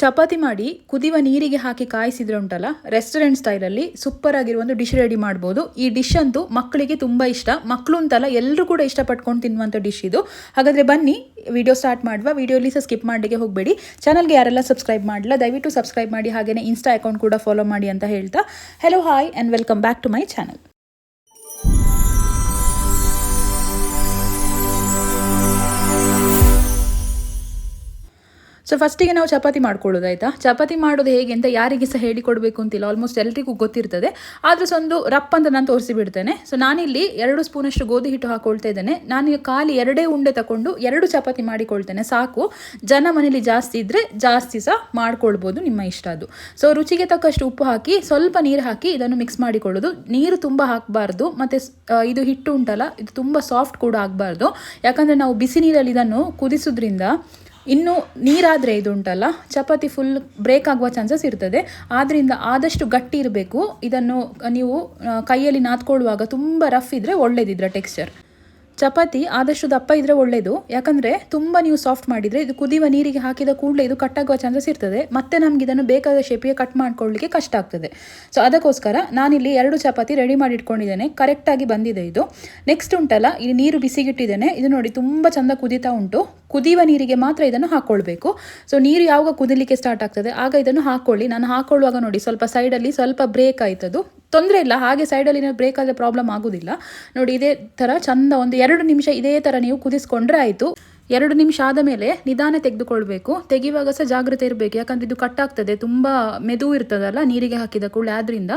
ಚಪಾತಿ ಮಾಡಿ ಕುದಿಯುವ ನೀರಿಗೆ ಹಾಕಿ ಕಾಯಿಸಿದ್ರೆ ಉಂಟಲ್ಲ ರೆಸ್ಟೋರೆಂಟ್ ಸ್ಟೈಲಲ್ಲಿ ಸೂಪರ್ ಆಗಿರುವ ಒಂದು ಡಿಶ್ ರೆಡಿ ಮಾಡ್ಬೋದು. ಈ ಡಿಶ್ ಅಂತೂ ಮಕ್ಕಳಿಗೆ ತುಂಬ ಇಷ್ಟ. ಮಕ್ಕಳು ಅಂತಲ್ಲ ಎಲ್ಲರೂ ಕೂಡ ಇಷ್ಟಪಟ್ಕೊಂಡು ತಿನ್ನುವಂಥ ಡಿಶ್ ಇದು. ಹಾಗಾದರೆ ಬನ್ನಿ ವಿಡಿಯೋ ಸ್ಟಾರ್ಟ್ ಮಾಡುವ. ವಿಡಿಯೋಲಿ ಸಹ ಸ್ಕಿಪ್ ಮಾಡಲಿಕ್ಕೆ ಹೋಗಬೇಡಿ. ಚಾನಲ್ಗೆ ಯಾರೆಲ್ಲ ಸಬ್ಸ್ಕ್ರೈಬ್ ಮಾಡಿಲ್ಲ ದಯವಿಟ್ಟು ಸಬ್ಸ್ಕ್ರೈಬ್ ಮಾಡಿ. ಹಾಗೆಯೇ ಇನ್ಸ್ಟಾ ಅಕೌಂಟ್ ಕೂಡ ಫಾಲೋ ಮಾಡಿ ಅಂತ ಹೇಳ್ತಾ. Hello hi and welcome back to my channel so ಫಸ್ಟಿಗೆ ನಾವು ಚಪಾತಿ ಮಾಡ್ಕೊಳ್ಳೋದು ಆಯಿತಾ? ಚಪಾತಿ ಮಾಡೋದು ಹೇಗೆ ಅಂತ ಯಾರಿಗೆ ಸಹ ಹೇಳಿಕೊಡಬೇಕು ಅಂತಿಲ್ಲ. ಆಲ್ಮೋಸ್ಟ್ ಎಲ್ರಿಗೂ ಗೊತ್ತಿರ್ತದೆ. ಆದರೂ ಸೊ ಒಂದು ರಪ್ ಅಂತ ನಾನು ತೋರಿಸಿಬಿಡ್ತೇನೆ. ಸೊ ನಾನಿಲ್ಲಿ ಎರಡು ಸ್ಪೂನಷ್ಟು ಗೋಧಿ ಹಿಟ್ಟು ಹಾಕೊಳ್ತಾ ಇದ್ದೇನೆ. ನಾನು ಖಾಲಿ ಎರಡೇ ಉಂಡೆ ತಗೊಂಡು ಎರಡು ಚಪಾತಿ ಮಾಡಿಕೊಳ್ತೇನೆ. ಸಾಕು. ಜನ ಮನೇಲಿ ಜಾಸ್ತಿ ಇದ್ದರೆ ಜಾಸ್ತಿ ಸಹ ಮಾಡ್ಕೊಳ್ಬೋದು ನಿಮ್ಮ ಇಷ್ಟ ಅದು. ಸೊ ರುಚಿಗೆ ತಕ್ಕಷ್ಟು ಉಪ್ಪು ಹಾಕಿ, ಸ್ವಲ್ಪ ನೀರು ಹಾಕಿ ಇದನ್ನು ಮಿಕ್ಸ್ ಮಾಡಿಕೊಳ್ಳೋದು. ನೀರು ತುಂಬ ಹಾಕಬಾರ್ದು. ಮತ್ತು ಇದು ಹಿಟ್ಟು ಉಂಟಲ್ಲ, ಇದು ತುಂಬ ಸಾಫ್ಟ್ ಕೂಡ ಆಗಬಾರ್ದು. ಯಾಕಂದರೆ ನಾವು ಬಿಸಿ ನೀರಲ್ಲಿ ಇದನ್ನು ಕುದಿಸೋದ್ರಿಂದ ಇನ್ನು ನೀರಾದರೆ ಇದು ಉಂಟಲ್ಲ ಚಪಾತಿ ಫುಲ್ ಬ್ರೇಕ್ ಆಗುವ ಚಾನ್ಸಸ್ ಇರ್ತದೆ. ಆದ್ದರಿಂದ ಆದಷ್ಟು ಗಟ್ಟಿ ಇರಬೇಕು. ಇದನ್ನು ನೀವು ಕೈಯಲ್ಲಿ ನಾದ್ಕೊಳ್ಳುವಾಗ ತುಂಬ ರಫ್ ಇದ್ದರೆ ಒಳ್ಳೇದಿದ್ರೆ ಟೆಕ್ಸ್ಚರ್ ಚಪಾತಿ ಆದಷ್ಟು ದಪ್ಪ ಇದ್ದರೆ ಒಳ್ಳೆಯದು ಯಾಕಂದರೆ ತುಂಬ ನೀವು ಸಾಫ್ಟ್ ಮಾಡಿದರೆ ಇದು ಕುದಿಯುವ ನೀರಿಗೆ ಹಾಕಿದ ಕೂಡಲೇ ಇದು ಕಟ್ಟಾಗುವ ಚಾನ್ಸಸ್ ಇರ್ತದೆ. ಮತ್ತೆ ನಮ್ಗೆ ಇದನ್ನು ಬೇಕಾದ ಶೇಪಿಗೆ ಕಟ್ ಮಾಡ್ಕೊಳ್ಳಿಕ್ಕೆ ಕಷ್ಟ ಆಗ್ತದೆ. ಸೊ ಅದಕ್ಕೋಸ್ಕರ ನಾನಿಲ್ಲಿ ಎರಡು ಚಪಾತಿ ರೆಡಿ ಮಾಡಿ ಇಟ್ಕೊಂಡಿದ್ದೇನೆ ಕರೆಕ್ಟಾಗಿ ಬಂದಿದೆ ಇದು. ನೆಕ್ಸ್ಟ್ ಉಂಟಲ್ಲ ಈ ನೀರು ಬಿಸಿಗಿಟ್ಟಿದ್ದೇನೆ. ಇದು ನೋಡಿ ತುಂಬ ಚಂದ ಕುದೀತಾ ಉಂಟು. ಕುದಿಯುವ ನೀರಿಗೆ ಮಾತ್ರ ಇದನ್ನು ಹಾಕ್ಕೊಳ್ಬೇಕು ಸೊ ನೀರು ಯಾವಾಗ ಕುದಿಲಿಕ್ಕೆ ಸ್ಟಾರ್ಟ್ ಆಗ್ತದೆ, ಆಗ ಇದನ್ನು ಹಾಕ್ಕೊಳ್ಳಿ ನಾನು ಹಾಕ್ಕೊಳ್ಳುವಾಗ ನೋಡಿ, ಸ್ವಲ್ಪ ಸೈಡಲ್ಲಿ ಸ್ವಲ್ಪ ಬ್ರೇಕ್ ಆಯ್ತದು. ತೊಂದರೆ ಇಲ್ಲ, ಹಾಗೆ ಸೈಡಲ್ಲಿ ಬ್ರೇಕ್ ಆದರೆ ಪ್ರಾಬ್ಲಮ್ ಆಗೋದಿಲ್ಲ. ನೋಡಿ, ಇದೇ ಥರ ಚಂದ ಒಂದು ಎರಡು ನಿಮಿಷ ಇದೇ ಥರ ನೀವು ಕುದಿಸ್ಕೊಂಡ್ರೆ ಆಯಿತು. ಎರಡು ನಿಮಿಷ ಆದ ಮೇಲೆ ನಿಧಾನ ತೆಗೆದುಕೊಳ್ಬೇಕು. ತೆಗೆಯುವಾಗ ಸಹ ಜಾಗ್ರತೆ ಇರಬೇಕು. ಯಾಕಂದ್ರೆ ಇದು ಕಟ್ಟಾಗ್ತದೆ ತುಂಬ ಮೆದು ಇರ್ತದಲ್ಲ ನೀರಿಗೆ ಹಾಕಿದ ಕೂಡಲೇ. ಆದ್ರಿಂದ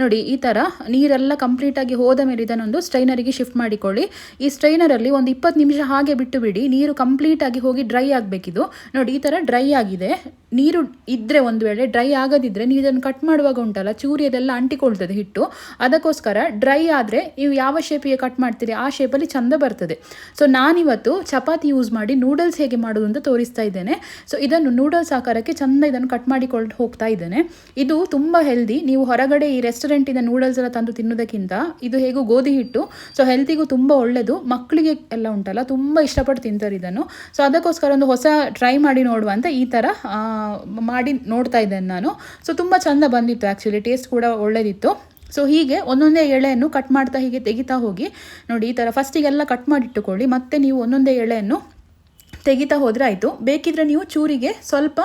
ನೋಡಿ, ಈ ತರ ನೀರೆಲ್ಲ ಕಂಪ್ಲೀಟ್ ಆಗಿ ಹೋದ ಮೇಲೆ ಇದನ್ನೊಂದು ಸ್ಟ್ರೈನರಿಗೆ ಶಿಫ್ಟ್ ಮಾಡಿಕೊಳ್ಳಿ. ಈ ಸ್ಟ್ರೈನರಲ್ಲಿ ಒಂದು ಇಪ್ಪತ್ತು ನಿಮಿಷ ಹಾಗೆ ಬಿಟ್ಟು ಬಿಡಿ ನೀರು ಕಂಪ್ಲೀಟಾಗಿ ಹೋಗಿ ಡ್ರೈ ಆಗಬೇಕಿದು. ನೋಡಿ, ಈ ತರ ಡ್ರೈ ಆಗಿದೆ. ನೀರು ಇದ್ದರೆ ಒಂದು ವೇಳೆ ಡ್ರೈ ಆಗದಿದ್ರೆ ನೀವು ಇದನ್ನು ಕಟ್ ಮಾಡುವಾಗ ಉಂಟಲ್ಲ ಚೂರಿ ಅದೆಲ್ಲ ಅಂಟಿಕೊಳ್ತದೆ ಹಿಟ್ಟು. ಅದಕ್ಕೋಸ್ಕರ ಡ್ರೈ ಆದರೆ ನೀವು ಯಾವ ಶೇಪಿಗೆ ಕಟ್ ಮಾಡ್ತೀರಿ? ಆ ಶೇಪಲ್ಲಿ ಚಂದ ಬರ್ತದೆ. ಸೊ ನಾನಿವತ್ತು ಚಪಾತಿ ಯೂಸ್ ಮಾಡಿ ನೂಡಲ್ಸ್ ಹೇಗೆ ಮಾಡೋದು ಅಂತ ತೋರಿಸ್ತಾ ಇದ್ದೇನೆ. ಸೊ ಇದನ್ನು ನೂಡಲ್ಸ್ ಆಕಾರಕ್ಕೆ ಚೆಂದ ಇದನ್ನು ಕಟ್ ಮಾಡಿಕೊಂಡು ಹೋಗ್ತಾ ಇದ್ದೇನೆ. ಇದು ತುಂಬ ಹೆಲ್ದಿ ನೀವು ಹೊರಗಡೆ ಈ ರೆಸ್ಟೋರೆಂಟಿಂದ ನೂಡಲ್ಸ್ ಎಲ್ಲ ತಂದು ತಿನ್ನೋದಕ್ಕಿಂತ ಇದು ಹೇಗೂ ಗೋಧಿ ಹಿಟ್ಟು. ಸೊ ಹೆಲ್ತಿಗೂ ತುಂಬ ಒಳ್ಳೆಯದು ಮಕ್ಕಳಿಗೆ ಎಲ್ಲ ಉಂಟಲ್ಲ, ತುಂಬ ಇಷ್ಟಪಟ್ಟು ತಿಂತಾರೆ ಇದನ್ನು. ಸೊ ಅದಕ್ಕೋಸ್ಕರ ಒಂದು ಹೊಸ ಟ್ರೈ ಮಾಡಿ ನೋಡುವ ಅಂತ ಈ ಥರ ಮಾಡಿ ನೋಡ್ತಾ ಇದ್ದೇನೆ ನಾನು. ಸೊ ತುಂಬ ಚೆಂದ ಬಂದಿತ್ತು ಆ್ಯಕ್ಚುಲಿ ಟೇಸ್ಟ್ ಕೂಡ ಒಳ್ಳೆದಿತ್ತು. ಸೊ ಹೀಗೆ ಒಂದೊಂದೇ ಎಳೆಯನ್ನು ಕಟ್ ಮಾಡ್ತಾ ಹೀಗೆ ತೆಗಿತಾ ಹೋಗಿ ನೋಡಿ ಈ ಥರ ಫಸ್ಟಿಗೆಲ್ಲ ಕಟ್ ಮಾಡಿಟ್ಟುಕೊಳ್ಳಿ. ಮತ್ತೆ ನೀವು ಒಂದೊಂದೇ ಎಳೆಯನ್ನು ತೆಗಿತಾ ಹೋದರೆ ಆಯಿತು. ಬೇಕಿದ್ರೆ ನೀವು ಚೂರಿಗೆ ಸ್ವಲ್ಪ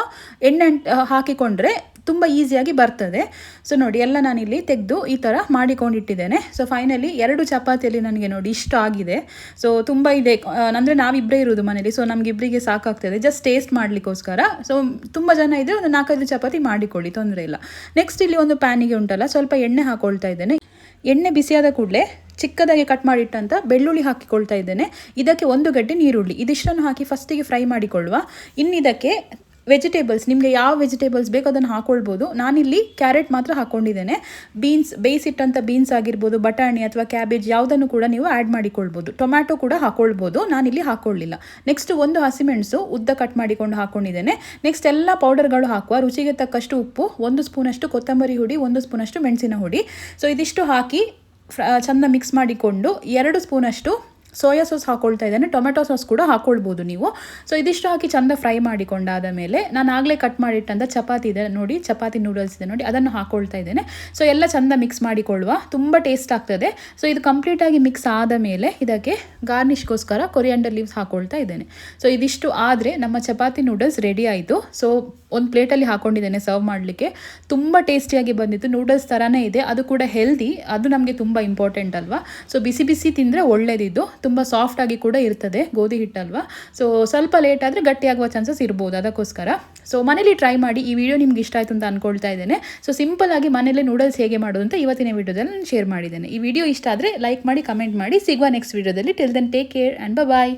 ಎಣ್ಣೆ ಹಾಕಿಕೊಂಡ್ರೆ ತುಂಬ ಈಸಿಯಾಗಿ ಬರ್ತದೆ. ಸೊ ನೋಡಿ, ಎಲ್ಲ ನಾನಿಲ್ಲಿ ತೆಗೆದು ಈ ಥರ ಮಾಡಿಕೊಂಡಿಟ್ಟಿದ್ದೇನೆ. ಸೊ ಫೈನಲಿ ಎರಡು ಚಪಾತಿಯಲ್ಲಿ ನನಗೆ ನೋಡಿ ಇಷ್ಟ ಆಗಿದೆ. ಸೊ ತುಂಬ ಇದೆ. ಅಂದರೆ ನಾವಿಬ್ಬರೇ ಇರೋದು ಮನೇಲಿ. ಸೊ ನಮಗಿಬ್ಬರಿಗೆ ಸಾಕಾಗ್ತದೆ. Just taste ಮಾಡಲಿಕ್ಕೋಸ್ಕರ. ಸೊ ತುಂಬ ಜನ ಇದ್ದರೆ ಒಂದು ನಾಲ್ಕೈದು ಚಪಾತಿ ಮಾಡಿಕೊಳ್ಳಿ, ತೊಂದರೆ ಇಲ್ಲ. ನೆಕ್ಸ್ಟ್ ಇಲ್ಲಿ ಒಂದು ಪ್ಯಾನಿಗೆ ಉಂಟಲ್ಲ, ಸ್ವಲ್ಪ ಎಣ್ಣೆ ಹಾಕೊಳ್ತಾ ಇದ್ದೇನೆ. ಎಣ್ಣೆ ಬಿಸಿಯಾದ ಕೂಡಲೇ ಚಿಕ್ಕದಾಗಿ ಕಟ್ ಮಾಡಿಟ್ಟಂತ ಬೆಳ್ಳುಳ್ಳಿ ಹಾಕಿಕೊಳ್ತಾ ಇದ್ದೇನೆ. ಇದಕ್ಕೆ ಒಂದು ಗಡ್ಡೆ ನೀರುಳ್ಳಿ. ಇದಿಷ್ಟನ್ನು ಹಾಕಿ ಫಸ್ಟಿಗೆ ಫ್ರೈ ಮಾಡಿಕೊಳ್ಳುವ. ಇನ್ನಿದಕ್ಕೆ ವೆಜಿಟೇಬಲ್ಸ್ ನಿಮಗೆ ಯಾವ ವೆಜಿಟೇಬಲ್ಸ್ ಬೇಕೋ ಅದನ್ನು ಹಾಕೊಳ್ಬೋದು. ನಾನಿಲ್ಲಿ ಕ್ಯಾರೆಟ್ ಮಾತ್ರ ಹಾಕ್ಕೊಂಡಿದ್ದೇನೆ ಬೀನ್ಸ್ ಬೇಯಿಸಿಟ್ಟಂಥ ಬೀನ್ಸ್ ಆಗಿರ್ಬೋದು, ಬಟಾಣಿ ಅಥವಾ ಕ್ಯಾಬೇಜ್ ಯಾವುದನ್ನು ಕೂಡ ನೀವು ಆ್ಯಡ್ ಮಾಡಿಕೊಳ್ಬೋದು. ಟೊಮ್ಯಾಟೊ ಕೂಡ ಹಾಕೊಳ್ಬೋದು. ನಾನಿಲ್ಲಿ ಹಾಕೊಳ್ಳಿಲ್ಲ ನೆಕ್ಸ್ಟ್ ಒಂದು ಹಸಿಮೆಣಸು ಉದ್ದ ಕಟ್ ಮಾಡಿಕೊಂಡು ಹಾಕ್ಕೊಂಡಿದ್ದೇನೆ ನೆಕ್ಸ್ಟ್ ಎಲ್ಲ ಪೌಡರ್ಗಳು ಹಾಕುವ. ರುಚಿಗೆ ತಕ್ಕಷ್ಟು ಉಪ್ಪು, ಒಂದು ಸ್ಪೂನಷ್ಟು ಕೊತ್ತಂಬರಿ ಹುಡಿ, ಒಂದು ಸ್ಪೂನಷ್ಟು ಮೆಣಸಿನ ಹುಡಿ. ಸೊ ಇದಿಷ್ಟು ಹಾಕಿ ಚಂದ ಮಿಕ್ಸ್ ಮಾಡಿಕೊಂಡು ಎರಡು ಸ್ಪೂನಷ್ಟು ಸೋಯಾ ಸಾಸ್ ಹಾಕೊಳ್ತಾ ಇದ್ದಾನೆ, ಟೊಮೆಟೊ ಸಾಸ್ ಕೂಡ ಹಾಕೊಳ್ಬೋದು ನೀವು. ಸೊ ಇದಿಷ್ಟು ಹಾಕಿ ಚಂದ ಫ್ರೈ ಮಾಡಿಕೊಂಡಾದ ಮೇಲೆ ನಾನು ಆಗಲೇ ಕಟ್ ಮಾಡಿಟ್ಟಂಥ ಚಪಾತಿ ಇದೆ ನೋಡಿ, ಚಪಾತಿ ನೂಡಲ್ಸ್ ಇದೆ ನೋಡಿ, ಅದನ್ನು ಹಾಕೊಳ್ತಾ ಇದ್ದೇನೆ. ಸೊ ಎಲ್ಲ ಚಂದ ಮಿಕ್ಸ್ ಮಾಡಿಕೊಳ್ಳುವ, ತುಂಬ ಟೇಸ್ಟ್ ಆಗ್ತದೆ. ಸೊ ಇದು ಕಂಪ್ಲೀಟಾಗಿ ಮಿಕ್ಸ್ ಆದ ಮೇಲೆ ಇದಕ್ಕೆ ಗಾರ್ನಿಷ್ಗೋಸ್ಕರ ಕೊರಿಯಾಂಡರ್ ಲೀವ್ಸ್ ಹಾಕೊಳ್ತಾ ಇದ್ದೇನೆ. ಸೊ ಇದಿಷ್ಟು ಆದರೆ ನಮ್ಮ ಚಪಾತಿ ನೂಡಲ್ಸ್ ರೆಡಿ ಆಯಿತು. ಸೊ ಒಂದು ಪ್ಲೇಟಲ್ಲಿ ಹಾಕೊಂಡಿದ್ದೇನೆ ಸರ್ವ್ ಮಾಡಲಿಕ್ಕೆ. ತುಂಬ ಟೇಸ್ಟಿಯಾಗಿ ಬಂದಿತ್ತು. ನೂಡಲ್ಸ್ ಥರನೇ ಇದೆ. ಅದು ಕೂಡ ಹೆಲ್ದಿ ಅದು ನಮಗೆ ತುಂಬ ಇಂಪಾರ್ಟೆಂಟ್ ಅಲ್ವಾ? ಸೊ ಬಿಸಿ ಬಿಸಿ ತಿಂದರೆ ಒಳ್ಳೇದಿದ್ದು. ತುಂಬ ಸಾಫ್ಟಾಗಿ ಕೂಡ ಇರ್ತದೆ, ಗೋಧಿ ಹಿಟ್ಟಲ್ವಾ? ಸೊ ಸ್ವಲ್ಪ ಲೇಟ್ ಆದರೆ ಗಟ್ಟಿಯಾಗುವ ಚಾನ್ಸಸ್ ಇರ್ಬೋದು ಅದಕ್ಕೋಸ್ಕರ. ಸೊ ಮನೇಲಿ ಟ್ರೈ ಮಾಡಿ ಈ ವಿಡಿಯೋ ನಿಮ್ಗೆ ಇಷ್ಟ ಆಯಿತು ಅಂತ ಅಂದ್ಕೊಳ್ತಾ ಇದ್ದೇನೆ. ಸೊ ಸಿಂಪಲ್ ಆಗಿ ಮನೇಲಿ ನೂಡಲ್ಸ್ ಹೇಗೆ ಮಾಡೋದು ಅಂತ ಇವತ್ತಿನ ವಿಡಿಯೋದಲ್ಲಿ ನಾನು ಶೇರ್ ಮಾಡಿದ್ದೇನೆ. ಈ ವಿಡಿಯೋ ಇಷ್ಟ ಆದರೆ ಲೈಕ್ ಮಾಡಿ ಕಮೆಂಟ್ ಮಾಡಿ, ಸಿಗುವ ನೆಕ್ಸ್ಟ್ ವಿಡಿಯೋದಲ್ಲಿ till then take care and bye